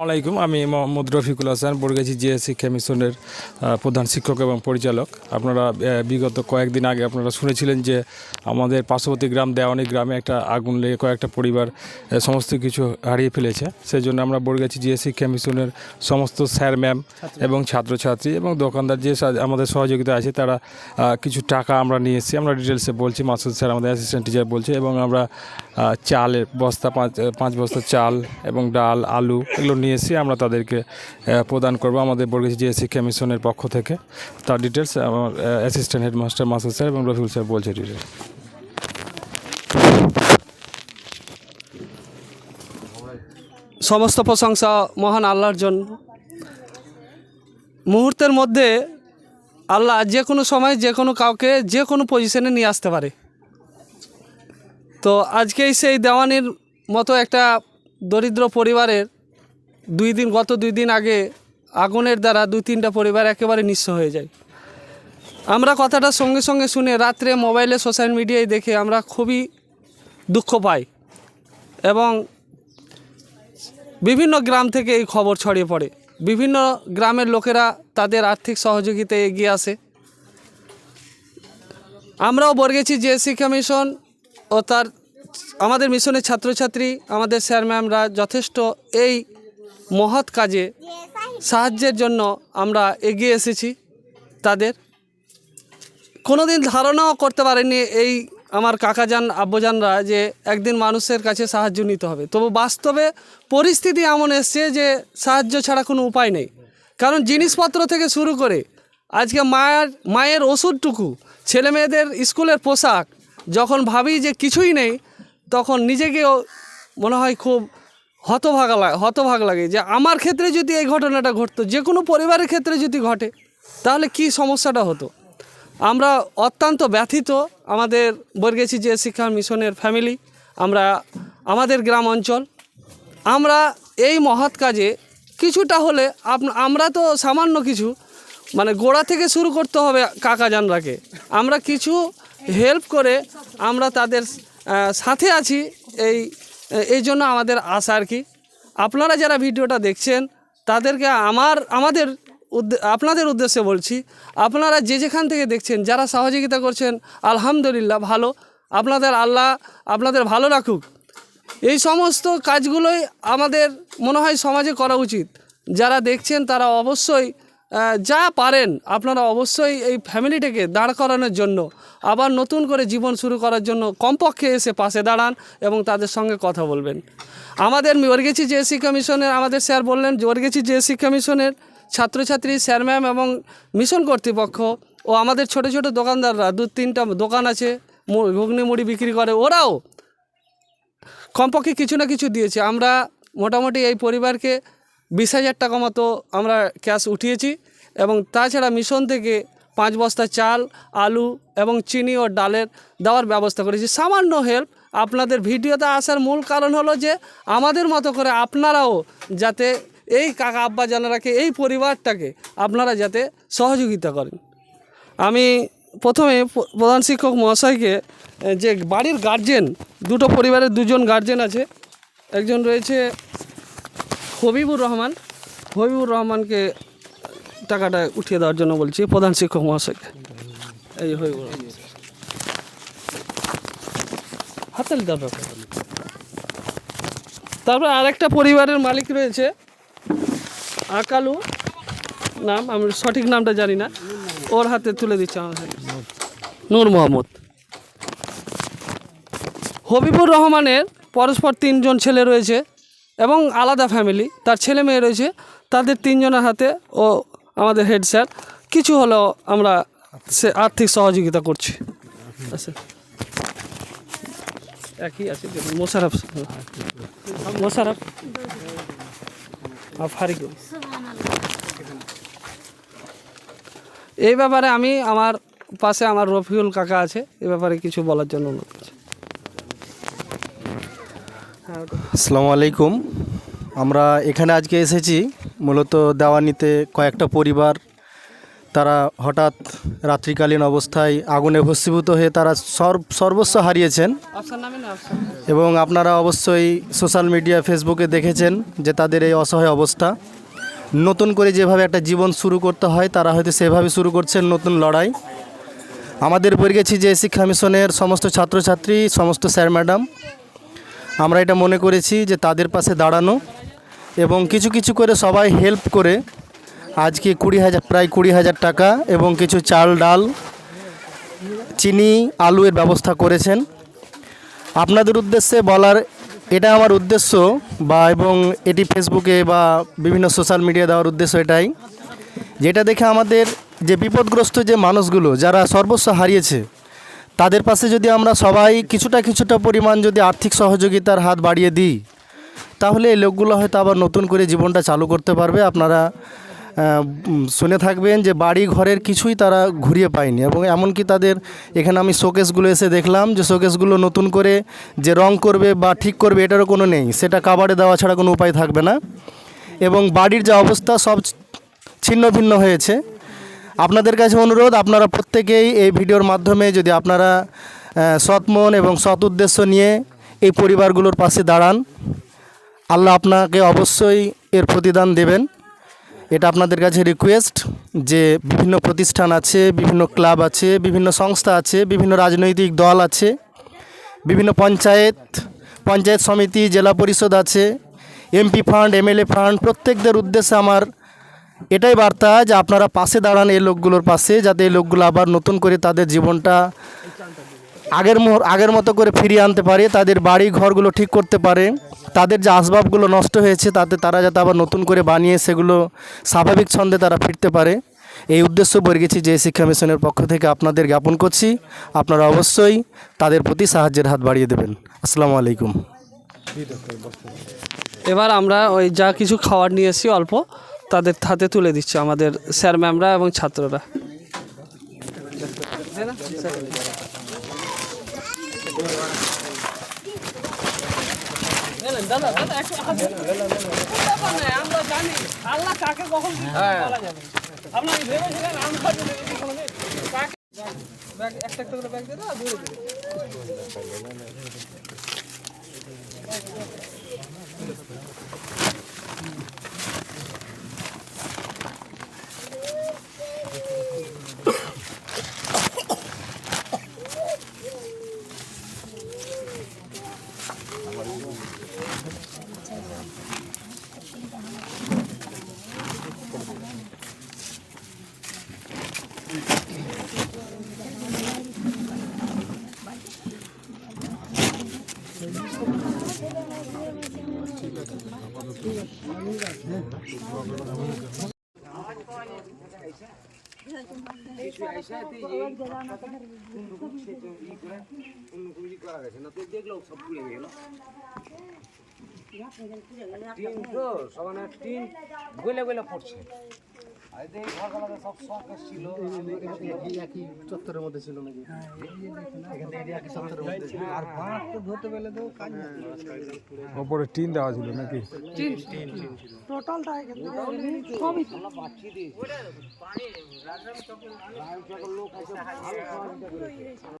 আলাইকুম আমি মোহাম্মদ রফিকুল হাসান বরগাছি জিএস শিক্ষা মিশনের প্রধান শিক্ষক এবং পরিচালক। আপনারা বিগত কয়েকদিন আগে আপনারা শুনেছিলেন যে আমাদের পার্শ্ববর্তী গ্রাম দেওয়ানি গ্রামে একটা আগুন লেগে কয়েকটা পরিবার সমস্ত কিছু হারিয়ে ফেলেছে। সেই জন্য আমরা বরগাছি জিএস শিক্ষা মিশনের সমস্ত স্যার ম্যাম এবং ছাত্রছাত্রী এবং দোকানদার যে আমাদের সহযোগিতা আছে তারা কিছু টাকা আমরা নিয়ে এসেছি। আমরা ডিটেলসে বলছি মাসুদ স্যার আমাদের অ্যাসিস্ট্যান্ট টিচার বলছে এবং আমরা চালের বস্তা, পাঁচ পাঁচ বস্তা চাল এবং ডাল, আলু এগুলো নিয়ে এসে আমরা তাদেরকে প্রদান করব আমাদের বর্গেশ যে শিক্ষা মিশনের পক্ষ থেকে। তার ডিটেলস আমার অ্যাসিস্ট্যান্ট হেডমাস্টার মাসুদ স্যার এবং রফিউল স্যার বলছে ডিটেলস সমস্ত প্রশংসা মহান আল্লাহর জন্য। মুহূর্তের মধ্যে আল্লাহ যে কোনো সময় যে কোনো কাউকে যে কোনো পজিশনে নিয়ে আসতে পারে। তো আজকেই সেই দেওয়ানির মতো একটা দরিদ্র পরিবারের দুই দিন, গত দুই দিন আগে আগুনের দ্বারা দুই তিনটা পরিবার একেবারে নিঃস্ব হয়ে যায়। আমরা কথাটা সঙ্গে সঙ্গে শুনে রাত্রে মোবাইলে, সোশ্যাল মিডিয়ায় দেখে আমরা খুবই দুঃখ পাই এবং বিভিন্ন গ্রাম থেকে এই খবর ছড়িয়ে পড়ে। বিভিন্ন গ্রামের লোকেরা তাদের আর্থিক সহযোগিতায় এগিয়ে আসে। আমরাও বর্গেছি যে শিক্ষা মিশন ও তার আমাদের মিশনের ছাত্রছাত্রী, আমাদের স্যার ম্যামরা যথেষ্ট এই মহৎ কাজে সাহায্যের জন্য আমরা এগিয়ে এসেছি তাদের। কোনোদিন ধারণাও করতে পারেনি এই আমার কাকাজান, আব্বুজানরা যে একদিন মানুষের কাছে সাহায্য নিতে হবে। তবু বাস্তবে পরিস্থিতি এমন এসছে যে সাহায্য ছাড়া কোনো উপায় নেই। কারণ জিনিসপত্র থেকে শুরু করে আজকে মায়ের মায়ের ওষুধটুকু ছেলে মেয়েদের স্কুলের পোশাক যখন ভাবি যে কিছুই নেই, তখন নিজেকেও মনে হয় খুব হতভাগা লাগে হতভাগ লাগে যে আমার ক্ষেত্রে যদি এই ঘটনাটা ঘটতো, যে কোনো পরিবারের ক্ষেত্রে যদি ঘটে, তাহলে কি সমস্যাটা হতো? আমরা অত্যন্ত ব্যথিত, আমাদের বর্গেছি যে শিক্ষা মিশনের ফ্যামিলি, আমরা আমাদের গ্রাম অঞ্চল। আমরা এই মহৎ কাজে কিছুটা হলে আমরা তো সামান্য কিছু মানে গোড়া থেকে শুরু করতে হবে কাকা জানরাকে আমরা কিছু হেল্প করে আমরা তাদের সাথে আছি এই এই জন্য আমাদের আশা আর কি। আপনারা যারা ভিডিওটা দেখছেন, তাদেরকে আমার, আমাদের আপনাদের উদ্দেশ্যে বলছি, আপনারা যে যেখান থেকে দেখছেন, যারা সহযোগিতা করছেন, আলহামদুলিল্লাহ ভালো। আপনাদের আল্লাহ আপনাদের ভালো রাখুক। এই সমস্ত কাজগুলোই আমাদের মনে হয় সমাজে করা উচিত। যারা দেখছেন, তারা অবশ্যই যা পারেন আপনারা অবশ্যই এই ফ্যামিলিটাকে দাঁড় করানোর জন্য, আবার নতুন করে জীবন শুরু করার জন্য কমপক্ষে এসে পাশে দাঁড়ান এবং তাদের সঙ্গে কথা বলবেন। আমাদের ওরগেছি যে শিক্ষা মিশনের আমাদের স্যার বললেন ওরগেছি যে শিক্ষা মিশনের ছাত্রছাত্রী, স্যার ম্যাম এবং মিশন কর্তৃপক্ষ ও আমাদের ছোট ছোট দোকানদাররা, দু তিনটা দোকান আছে ঘুগনি মুড়ি বিক্রি করে, ওরাও কমপক্ষে কিছু না কিছু দিয়েছে। আমরা মোটামুটি এই পরিবারকে বিশ হাজার টাকা মতো আমরা ক্যাশ উঠিয়েছি এবং তাছাড়া মিশন থেকে পাঁচ বস্তা চাল, আলু এবং চিনি ও ডালের দেওয়ার ব্যবস্থা করেছি। সামান্য হেল্প আপনাদের ভিডিওতে আসার মূল কারণ হলো যে, আমাদের মতো করে আপনারাও যাতে এই কাকা আব্বা জানারাকে, এই পরিবারটাকে আপনারা যাতে সহযোগিতা করেন। আমি প্রথমে প্রধান শিক্ষক মহাশয়কে, যে বাড়ির গার্জেন দুটো পরিবারের দুজন গার্জেন আছে। একজন রয়েছে হবিবুর রহমান, হবিবুর রহমানকে টাকাটা উঠিয়ে দেওয়ার জন্য বলছি, প্রধান শিক্ষক মহাশয়কে এই হবিবুর রহমান। হাতালি দাও ব্যাপার। তারপর আরেকটা পরিবারের মালিক রয়েছে, আকালু। নাম, আমি সঠিক নামটা জানি না। ওর হাতে তুলে দিচ্ছে হাতে। নূর মোহাম্মদ। হবিবুর রহমানের পরস্পর তিনজন ছেলে রয়েছে। এবং আলাদা ফ্যামিলি তার ছেলে মেয়ে রয়েছে, তাদের তিনজনের হাতে ও আমাদের হেড স্যার কিছু হলেও আমরা সে আর্থিক সহযোগিতা করছি। আচ্ছা। এই ব্যাপারে আমি আমার পাশে আমার রফিউল কাকা আছে, এ ব্যাপারে কিছু বলার জন্য অনুরোধ করছি। আসসালামু আলাইকুম। আমরা এখানে আজকে এসেছি মূলত দেওয়ানিতে কয়েকটা পরিবার। তারা হঠাৎ রাত্রিকালীন অবস্থায় আগুনে ভস্মীভূত হয়ে তারা সর্ব সর্বস্ব হারিয়েছেন। এবং আপনারা অবশ্যই সোশ্যাল মিডিয়া ফেসবুকে দেখেছেন যে তাদের এই অসহায় অবস্থা। নতুন করে যেভাবে একটা জীবন শুরু করতে হয় তারা হয়তো সেভাবে শুরু করছেন নতুন লড়াই। আমাদের বর্গেছি যে শিক্ষা মিশনের সমস্ত ছাত্রছাত্রী সমস্ত স্যার ম্যাডাম আমরা এটা মনে করেছি যে তাদের পাশে দাঁড়ানো এবং কিছু কিছু করে সবাই হেল্প করে। আজকে কুড়ি হাজার, প্রায় কুড়ি হাজার টাকা এবং কিছু চাল, ডাল, চিনি আলু এর ব্যবস্থা করেছেন। আপনাদের উদ্দেশ্যে বলার এটা আমার উদ্দেশ্য বা এবং এটি ফেসবুকে বা বিভিন্ন সোশ্যাল মিডিয়া দেওয়ার উদ্দেশ্য এটাই। যেটা দেখে আমাদের যে বিপদগ্রস্ত যে মানুষগুলো, যারা সর্বস্ব হারিয়েছে তাদের পাশে যদি আমরা সবাই কিছুটা কিছুটা পরিমাণ যদি আর্থিক সহযোগিতার হাত বাড়িয়ে দিই, তাহলে এই লোকগুলো হয়তো আবার নতুন করে জীবনটা চালু করতে পারবে। আপনারা শুনে থাকবেন যে বাড়ি ঘরের কিছুই তারা ঘুরিয়ে পায়নি এবং এমনকি তাদের এখানে আমি শোকেসগুলো এসে দেখলাম যে শোকেসগুলো নতুন করে যে রং করবে বা ঠিক করবে এটারও কোনো নেই, সেটা কাবারে দেওয়া ছাড়া কোনো উপায় থাকবে না। এবং বাড়ির যে অবস্থা সব ছিন্ন ভিন্ন হয়েছে। আপনাদের কাছে অনুরোধ, আপনারা প্রত্যেকেই এই ভিডিওর মাধ্যমে যদি আপনারা সৎ মন এবং সৎ উদ্দেশ্য নিয়ে এই পরিবারগুলোর পাশে দাঁড়ান, আল্লাহ আপনাকে অবশ্যই এর প্রতিদান দেবেন। এটা আপনাদের কাছে রিকোয়েস্ট যে বিভিন্ন প্রতিষ্ঠান আছে, বিভিন্ন ক্লাব আছে, বিভিন্ন সংস্থা আছে, বিভিন্ন রাজনৈতিক দল আছে, বিভিন্ন পঞ্চায়েত পঞ্চায়েত সমিতি, জেলা পরিষদ আছে এমপি ফান্ড এমএলএ ফান্ড প্রত্যেকদের উদ্দেশ্যে আমার এটাই বার্তা যে আপনারা পাশে দাঁড়ান এই লোকগুলোর পাশে, যাতে এই লোকগুলো আবার নতুন করে তাদের জীবনটা আগের মুহূর- আগের মতো করে ফিরিয়ে আনতে পারে, তাদের বাড়ি ঘরগুলো ঠিক করতে পারে, তাদের যে আসবাবগুলো নষ্ট হয়েছে তাতে তারা যাতে আবার নতুন করে বানিয়ে সেগুলো স্বাভাবিক ছন্দে তারা ফিরতে পারে। এই উদ্দেশ্য বর্গেছি যে শিক্ষা মিশনের পক্ষ থেকে আপনাদের জ্ঞাপন করছি। আপনারা অবশ্যই তাদের প্রতি সাহায্যের হাত বাড়িয়ে দেবেন। আসসালামু আলাইকুম। এবার আমরা ওই যা কিছু খাবার নিয়ে এসেছি অল্প। তাদের হাতে তুলে দিচ্ছে আমাদের স্যার ম্যামরা এবং ছাত্ররা। একটা একটা করে ব্যাগ দিয়ে দূরে দূরে টিন তো সমানে টিন গলে গলে পড়ছে। আর এই সব শখ ছিল চত্বরের মধ্যে ছিল নাকি? আর তো ধরতে পেলে তো ওপরে টিন দেওয়া ছিল নাকি? দিয়েছে। লোক